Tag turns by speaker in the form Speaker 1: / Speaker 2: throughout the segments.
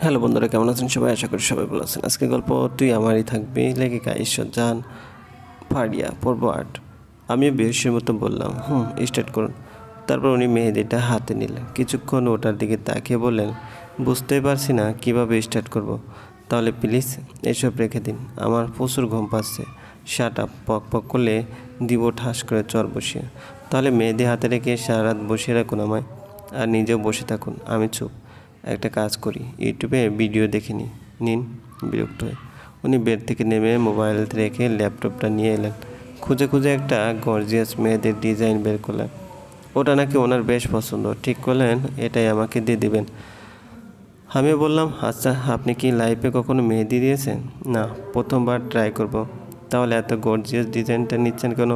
Speaker 1: Hello বন্ধুরা, কেমন আছেন সবাই? আশা করি সবাই ভালো আছেন। আজকে গল্প তুই আমারই থাকবি লেখিকা ঈশ্বর জান ফাড়িয়া পর্ব আট। আমিও বেহসের মতো বললাম, হুম স্টার্ট করুন। তারপর উনি মেহেদিটা হাতে নিলেন। কিছুক্ষণ ওটার দিকে তাকিয়ে বললেন, বুঝতেই পারছি না, কীভাবে স্টার্ট করব। তাহলে প্লিজ এসব রেখে দিন। আমার প্রচুর ঘুম পাচ্ছে। শার্ট আপ পক পক করলে দিব ঠাস করে চর বসিয়ে। তাহলে মেহেদি হাতে রেখে সারা রাত বসিয়ে রাখুন আমায়। আর নিজেও বসে থাকুন, আমি চুপ। একটা কাজ করি, ইউটিউবে ভিডিও দেখে নিই। নিন, বিরক্ত হয়ে। উনি বেড থেকে নেমে মোবাইল রেখে ল্যাপটপটা নিয়ে এলেন। খুঁজে খুঁজে একটা গর্জিয়াস মেয়েদের ডিজাইন বের করলেন। ওটা নাকি ওনার বেশ পছন্দ। ঠিক করলেন, এটাই আমাকে দিয়ে দিবেন। আমিও বললাম আচ্ছা আপনি কি লাইফে কখনো মেহেদি দিয়েছেন? না, প্রথমবার ট্রাই করব। তাহলে এত গর্জিয়াস ডিজাইনটা নিচ্ছেন কেন?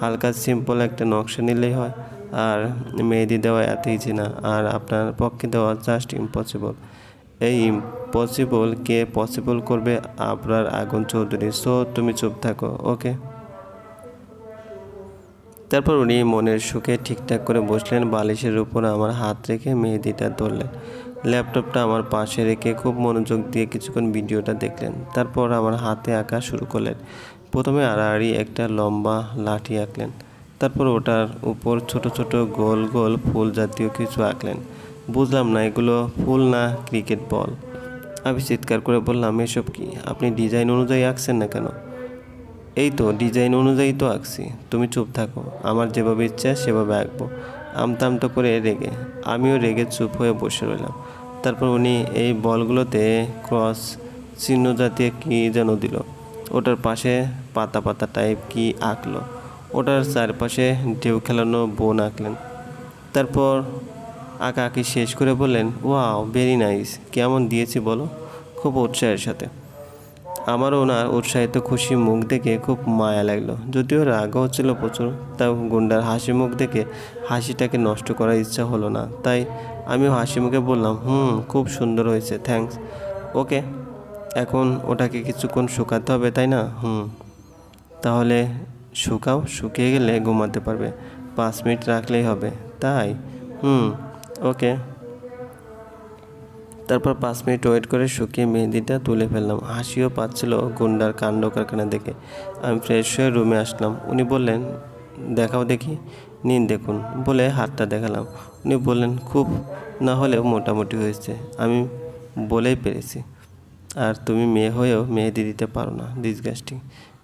Speaker 1: হালকা সিম্পল একটা নকশা নিলেই হয়। আর মেহেদি দেওয়া এত ইজি না। আর আপনার পক্ষে দেওয়া জাস্ট ইম্পসিবল এই ইম্পসিবল কে পসিবল করবে আপনার আগুন চৌধুরী। সো তুমি চুপ থাকো ওকে তারপর উনি মনের সুখে ঠিকঠাক করে বসলেন, বালিশের উপর আমার হাত রেখে মেহেদিটা ধরলেন। ল্যাপটপটা আমার পাশে রেখে খুব মনোযোগ দিয়ে কিছুক্ষণ ভিডিওটা দেখলেন। তারপর আমার হাতে আঁকা শুরু করলেন। প্রথমে আড়াআড়ি একটা লম্বা লাঠি আঁকলেন। তারপর ওটার উপর ছোট ছোট গোল গোল ফুল জাতীয় কিছু আঁকলেন। বুঝলাম না, এগুলো ফুল না ক্রিকেট বল। আমি চিৎকার করে বললাম, এসব কি? আপনি ডিজাইন অনুযায়ী আঁকছেন না কেন? এই তো, ডিজাইন অনুযায়ী তো আঁকছি। তুমি চুপ থাকো। আমার যেভাবে ইচ্ছা সেভাবে আঁকবো। আমতামতো করে রেগে, আমিও রেগে চুপ হয়ে বসে রইলাম। তারপর উনি এই বলগুলোতে ক্রস চিহ্ন জাতীয় কী যেন দিল। ওটার পাশে পাতা পাতা টাইপ কি আঁকলো। ওটার চারপাশে ঢেউ খেলানো বোন আঁকলেন। তারপর আঁকা আঁকি শেষ করে বললেন, ওয়াও, ভেরি নাইস। কেমন দিয়েছি বলো? খুব উৎসাহের সাথে। আমারও ওনার উৎসাহিত খুশি মুখ দেখে খুব মায়া লাগল। যদিও রাগও হচ্ছিল প্রচুর, তাও গুন্ডার হাসি মুখ দেখে হাসিটাকে নষ্ট করার ইচ্ছা হলো না। তাই আমিও হাসি মুখে বললাম, হুম, খুব সুন্দর হয়েছে, থ্যাঙ্কস। ওকে, এখন ওটাকে কিছুক্ষণ শুকাতে হবে, তাই না? হুম, তাহলে শুকাও, শুকিয়ে গেলে ঘুমাতে পারবে। পাঁচ মিনিট রাখলেই হবে, তাই? হুম, ওকে। তারপর পাঁচ মিনিট ওয়েট করে শুকিয়ে মেহেদিটা তুলে ফেললাম। হাসিও পাচ্ছিল গুন্ডার কাণ্ড কারখানা দেখে। আমি ফ্রেশ হয়ে রুমে আসলাম। উনি বললেন, দেখাও দেখি। নিন দেখুন। বলে হাতটা দেখালাম। উনি বললেন, খুব না হলেও মোটামুটি হয়েছে। আমি বলেই পেরেছি। আর তুমি মেয়ে হয়েও মেহেদি দিতে পারো না। ডিসগাস্টিং।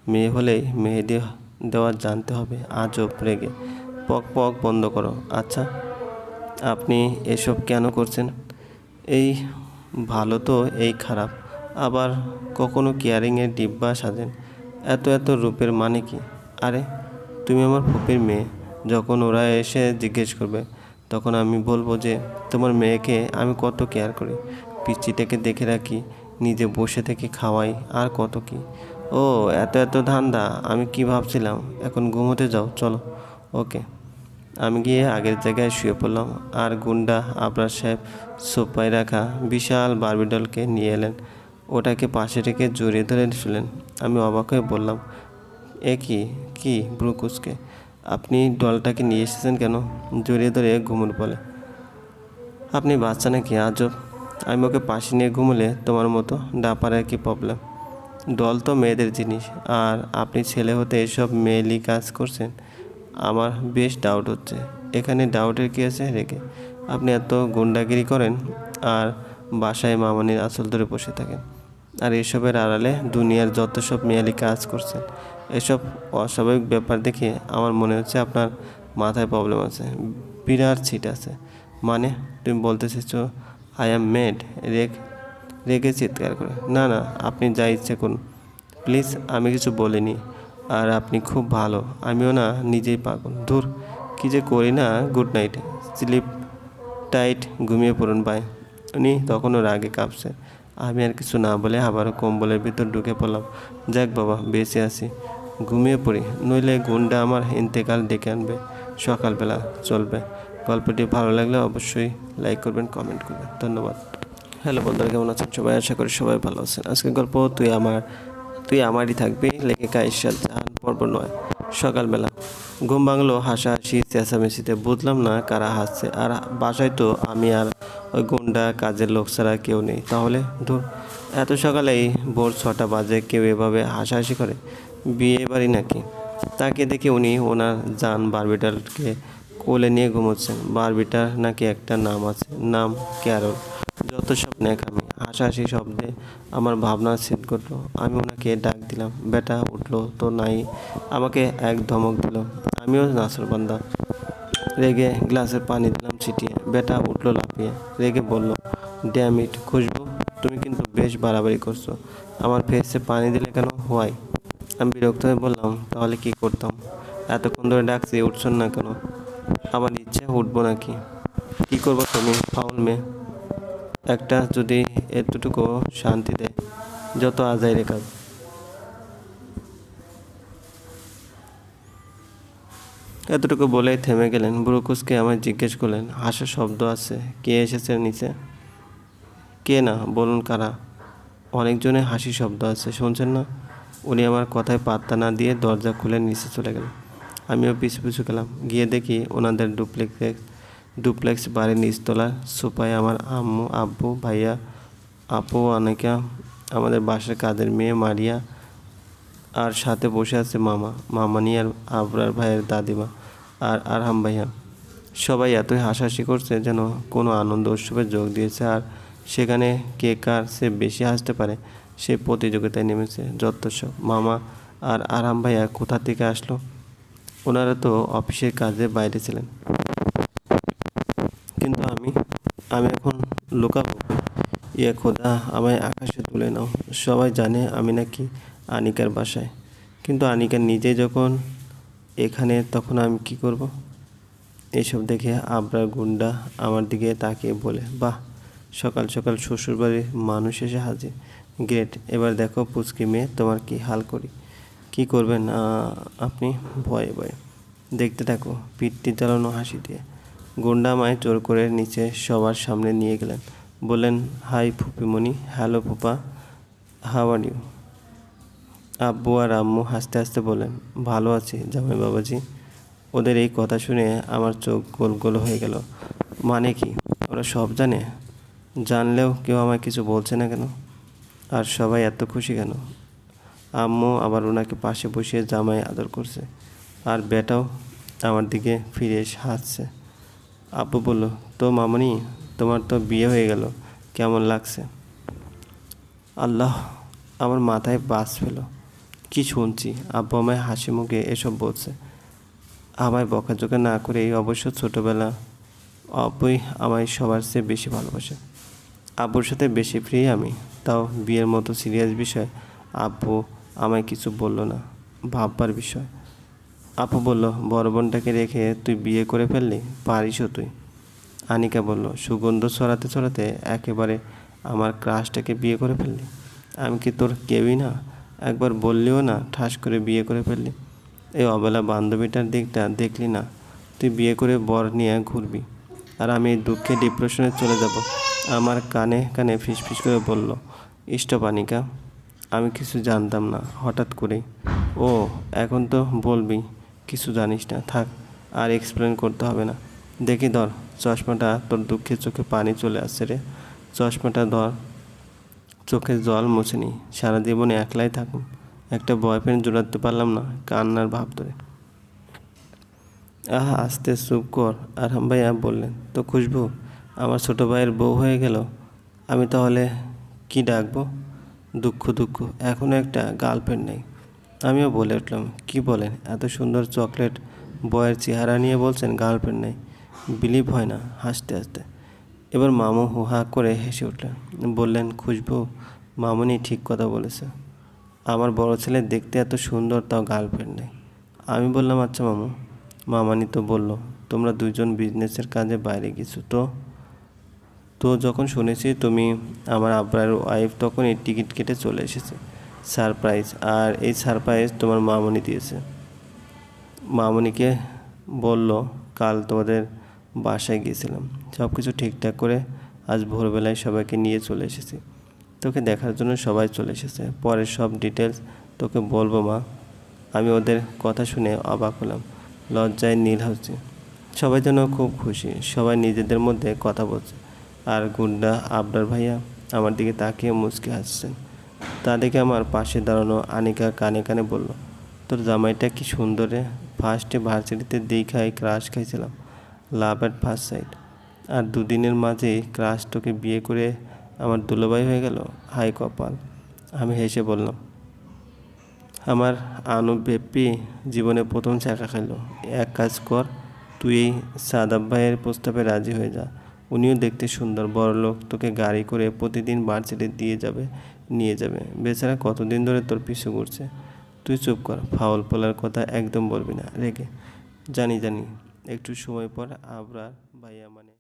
Speaker 1: মেয়ে হলেই মেহেদি দেওয়া জানতে হবে। আজব রেগে পক পক বন্ধ করো। আচ্ছা আপনি এসব কেন করছেন? এই ভালো তো, এই খারাপ। আবার কখনো কেয়ারিংয়ের ডিব্বা সাজেন? এত এত রূপের মানে কি? আরে, তুমি আমার ফুপির মেয়ে। যখন ওরা এসে জিজ্ঞেস করবে, তখন আমি বলব যে, তোমার মেয়েকে আমি কত কেয়ার করি? পিচ্চিটাকে দেখে রাখি, নিজে বসে থেকে খাওয়াই, আর কত কি? ও, এত এত ধান্দা। আমি কি ভাবছিলাম? এখন ঘুমোতে যাও, চলো। ওকে। আমি গিয়ে আগের জায়গায় শুয়ে পড়লাম। আর গুন্ডা আবরার সাহেব সোফায় রাখা বিশাল বারবিডলকে নিয়ে এলেন। ওটাকে পাশে রেখে জড়িয়ে ধরে শুলেন। আমি অবাক হয়ে বললাম, এ কি? কি ব্রুকুসকে আপনি ডলটাকে নিয়ে এসেছেন কেন? জড়িয়ে ধরে ঘুমুর বলে, আপনি বাচ্চা নাকি আজব? আমি ওকে পাশে নিয়ে ঘুমলে তোমার মতো ডাপারের কি প্রবলেম ডল তো মেয়েদের জিনিস। আর আপনি ছেলে হতে এসব মেয়েলি কাজ করছেন। আমার বেশ ডাউট হচ্ছে। এখানে ডাউটের কী আছে রেখে আপনি এত গুন্ডাগিরি করেন আর বাসায় মামনির আসল ধরে বসে থাকেন। আর এসবের আড়ালে দুনিয়ার যত সব মেয়ালি কাজ করছেন। এসব অস্বাভাবিক ব্যাপার দেখে আমার মনে হচ্ছে আপনার মাথায় প্রবলেম আছে। বিরাট ছিট আছে। মানে তুমি বলতে চাইছো আই অ্যাম মেড রেগ রেগে চিৎকার করে, না না, আপনি যা ইচ্ছে করুন। প্লিজ, আমি কিছু বলিনি। আর আপনি খুব ভালো, আমিও না নিজেই পাগল। দূর কী যে করি না গুড নাইট স্লিপ টাইট ঘুমিয়ে পড়ুন বাই উনি তখনও রাগে কাঁপছে। আমি আর কিছু না বলে আবারও কম্বলের ভিতর ঢুকে পড়লাম। যাক বাবা, বেঁচে আছি। ঘুমিয়ে পড়ি, নইলে গুন্ডা আমার ইন্তেকাল ডেকে আনবে। সকালবেলা চলবে। গল্পটি ভালো লাগলে অবশ্যই লাইক করবেন কমেন্ট করবেন। ধন্যবাদ। হ্যালো বন্ধুরা, কেমন আছেন সবাই? আশা করি সবাই ভালো আছেন। আজকের গল্প তুই আমার, তুই আমারই থাকবি। লেখিকা ঈশ্বর জাহান, পর্ব নয়, সকালবেলা। ঘুম ভাঙলো, হাসাহাসি, চেঁচামেচিতে। বুঝলাম না কারা হাসছে। আর বাসায় তো আমি আর ওই গুন্ডা কাজের লোক ছাড়া কেউ নেই। তাহলে ধর, এত সকালেই ভোর ছটা বাজে, কেউ এভাবে হাসাহাসি করে? বিয়ে বাড়ি নাকি? তাকে দেখে উনি ওনার যান বারবিটারকে কোলে নিয়ে ঘুমোচ্ছেন। বারবিটার নাকি একটা নাম আছে, নাম ক্যারল। যত সব ন্যাকামি হাসাহাসি শব্দে আমার ভাবনা সেট করল। আমি ওনাকে ডাক দিলাম, বেটা, উঠল, তো নাই। আমাকে এক ধমক দিল, আমিও নাসরবান্দা রেগে গ্লাসের পানি দিলাম ছিটিয়ে। বেটা, উঠল লাফিয়ে। রেগে বলল ড্যামিট খুশবু, তুমি কিন্তু বেশ বাড়াবাড়ি করছ। আমার ফেসে পানি দিলে কেন? হোয়াই আমি বিরক্ত হয়ে বললাম, তাহলে কি করতাম? এতক্ষণ ধরে ডাকছি উঠছেন না কেন? আমার ইচ্ছে, উঠবো নাকি? কী করব তুমি, ফাউল মেয়ে? একটা যদি এতটুকু শান্তি দেয়, যত আজাইরে কাজ। এতটুকু বলেই থেমে গেলেন। ব্রুকুসকে আমায় জিজ্ঞেস করলেন হাসার শব্দ আছে, কে এসেছে নিচে? কে না, বলুন কারা? অনেকজনের হাসি শব্দ আছে, শুনছেন না? উনি আমার কথায় পাত্তা না দিয়ে দরজা খুলে নিচে চলে গেলেন। আমিও পিছু পিছু গেলাম। গিয়ে দেখি ওনাদের ডুপ্লেক্স ডুপ্লেক্স বাড়ির নিচতলা সোফায় আমার আম্মু, আব্বু, ভাইয়া, আপু, অনেকা, আমাদের বাসার কাদের মেয়ে মারিয়া আর সাথে বসে আছে মামা, মামানি আর আবরার ভাইয়ের দাদিমা আর আরহাম ভাইয়া। সবাই এতই হাসাহাসি করছে যেন কোনো আনন্দ উৎসবে যোগ দিয়েছে আর সেখানে কে কার সে বেশি হাসতে পারে সে প্রতিযোগিতায় নেমেছে যত সব। মামা আর আরহাম ভাইয়া কোথা থেকে আসলো? ওনারা তো অফিসের কাজে বাইরে ছিলেন। আমি এখন লুকাবো। ইয়ে খোদা, আমায় আকাশে তুলে নাও। সবাই জানে আমি নাকি আনিকার বাসায়। কিন্তু আনিকা নিজে যখন এখানে, তখন আমি কি করব? এসব দেখে আবরার গুন্ডা আমার দিকে তাকিয়ে বলে, বাহ, সকাল সকাল শ্বশুরবাড়ির মানুষ এসে হাজির। গ্রেট, এবার দেখো পুচকি মেয়ে, তোমার কি হাল করি? কি করবেন আপনি? ভয়ে ভয়ে। দেখতে থাকো, পিঠটি চালানো হাসি দিয়ে। গুন্ডা আমায় জোর করে নিচে সবার সামনে নিয়ে গেলেন। বললেন, হাই ফুপিমণি, হ্যালো ফুপা, হাউ আর ইউ? আব্বু আর আম্মু হাসতে হাসতে বললেন, ভালো আছি জামাই বাবাজি। ওদের এই কথা শুনে আমার চোখ গোল গোল হয়ে গেল। মানে কি, ওরা সব জানে? জানলেও কেউ আমায় কিছু বলছে না কেন? আর সবাই এত খুশি কেন? আম্মু আবার ওনাকে পাশে বসিয়ে জামাই আদর করছে। আর বেটাও আমার দিকে ফিরে এসে হাসছে। আব্বু বলল, তো মামনি, তোমার তো বিয়ে হয়ে গেল, কেমন লাগছে? আল্লাহ আমার মাথায় বাস ফেলো। কি শুনছি, আব্বু আমায় হাসি মুখে এসব বলছে। আমায় বকাঝোকা না করে এই অবশ্য ছোটোবেলা অব্বই আমায় সবার চেয়ে বেশি ভালোবাসে। আব্বুর সাথে বেশি ফ্রি আমি, তাও বিয়ের মতো সিরিয়াস বিষয় আব্বু আমায় কিছু বলল না, ভাববার বিষয়। আপু বলল, বড় বোনটাকে রেখে তুই বিয়ে করে ফেললি? পারিসও তুই। আনিকা বলল, সুগন্ধ ছড়াতে ছড়াতে একেবারে আমার ক্রাশটাকে বিয়ে করে ফেললি। আমি কি তোর কেউই না? একবার বললিও না, ঠাস করে বিয়ে করে ফেললি। এই অবেলা বান্ধবীটার দিকটা দেখলি না? তুই বিয়ে করে বর নিয়ে ঘুরবি। আর আমি দুঃখে ডিপ্রেশনে চলে যাব। আমার কানে কানে ফিসফিস করে বলল, স্টপ আনিকা, আমি কিছু জানতাম না, হঠাৎ করেই। ও, এখন তো বলবি। কিছু জানিস না, থাক, আর এক্সপ্লেন করতে হবে না। দেখি ধর, চশমাটা তোর দুঃখের চোখে পানি চলে আসছে রে। চশমাটা ধর, চোখে জল মুছেনি সারা জীবনে একলাই থাকুন। একটা বয়ফ্রেন্ড জোড়াতে পারলাম না, কান্নার ভাব ধরে। আহা, আস্তে চুপ কর আর ভাইয়া বললেন, তো খুশবু, আমার ছোট ভাইয়ের বউ হয়ে গেল, আমি তাহলে কি ডাকবো? দুঃখ দুঃখ এখনও একটা গার্লফ্রেন্ড নেই। আমিও বলে উঠলাম, কি বলেন? এত সুন্দর চকলেট বয়ের চেহারা নিয়ে বলছেন, গার্লফ্রেন্ড নেই। বিলিভ হয় না, হাসতে হাসতে। এবার মামু হু হা করে হেসে উঠলেন, বললেন, খুশবু, মামুনি ঠিক কথা বলেছে। আমার বড় ছেলে দেখতে এত সুন্দর, তাও গার্লফ্রেন্ড নেই। আমি বললাম আচ্ছা মামু। মামানি তো বলল, তোমরা দুজন বিজনেসের কাজে বাইরে গেছো তো? তো যখন শুনেছি, তুমি আমার আব্বার ওয়াইফ তখন এই টিকিট কেটে চলে এসেছে। সারপ্রাইজ, আর এই সারপ্রাইজ তোমার মামনি দিয়েছে। মামনিকে বলল, কাল তোমাদের বাসায় গিয়েছিলাম। সব কিছু ঠিকঠাক করে আজ ভোরবেলায় সবাইকে নিয়ে চলে এসেছি। তোকে দেখার জন্য সবাই চলে এসেছে। পরের সব ডিটেলস তোকে বলব, মা। আমি ওদের কথা শুনে অবাক হলাম। লজ্জায় নীল হচ্ছে। সবাই যেন খুব খুশি। সবাই নিজেদের মধ্যে কথা বলছে। আর গুন্ডা আবরার ভাইয়া আমার দিকে তাকিয়ে মুচকে হাসছেন তা দেখে আমার পাশে দাঁড়ানো আনিকা কানে কানে বলল, তোর জামাইটা কি সুন্দর রে? ফার্স্টে ভার্সিটিতে দেখাই ক্রাশ খাইছিলাম লাভ অ্যাট ফার্স্ট সাইড আর দুদিনের মাঝেই ক্রাশ তোকে বিয়ে করে আমার দুলোবাই হয়ে গেল, হাই কপাল। আমি হেসে বললাম, আমার আনু বেপি জীবনে প্রথম চাকা খেলো এক কাজ কর, তুই এই সাদাব ভাইয়ের প্রস্তাবে রাজি হয়ে যা। উনিও দেখতে সুন্দর বড় লোক তোকে গাড়ি করে প্রতিদিন বার্থডে দিয়ে যাবে। নিয়ে যাবে। বেচারা কতদিন ধরে তোর পিছু করছে তুই চুপ কর, ফাউল পোলার কথা একদম বলবি না। রেগে, জানি জানি। একটু সময় পর আবরার ভাইয়া মানে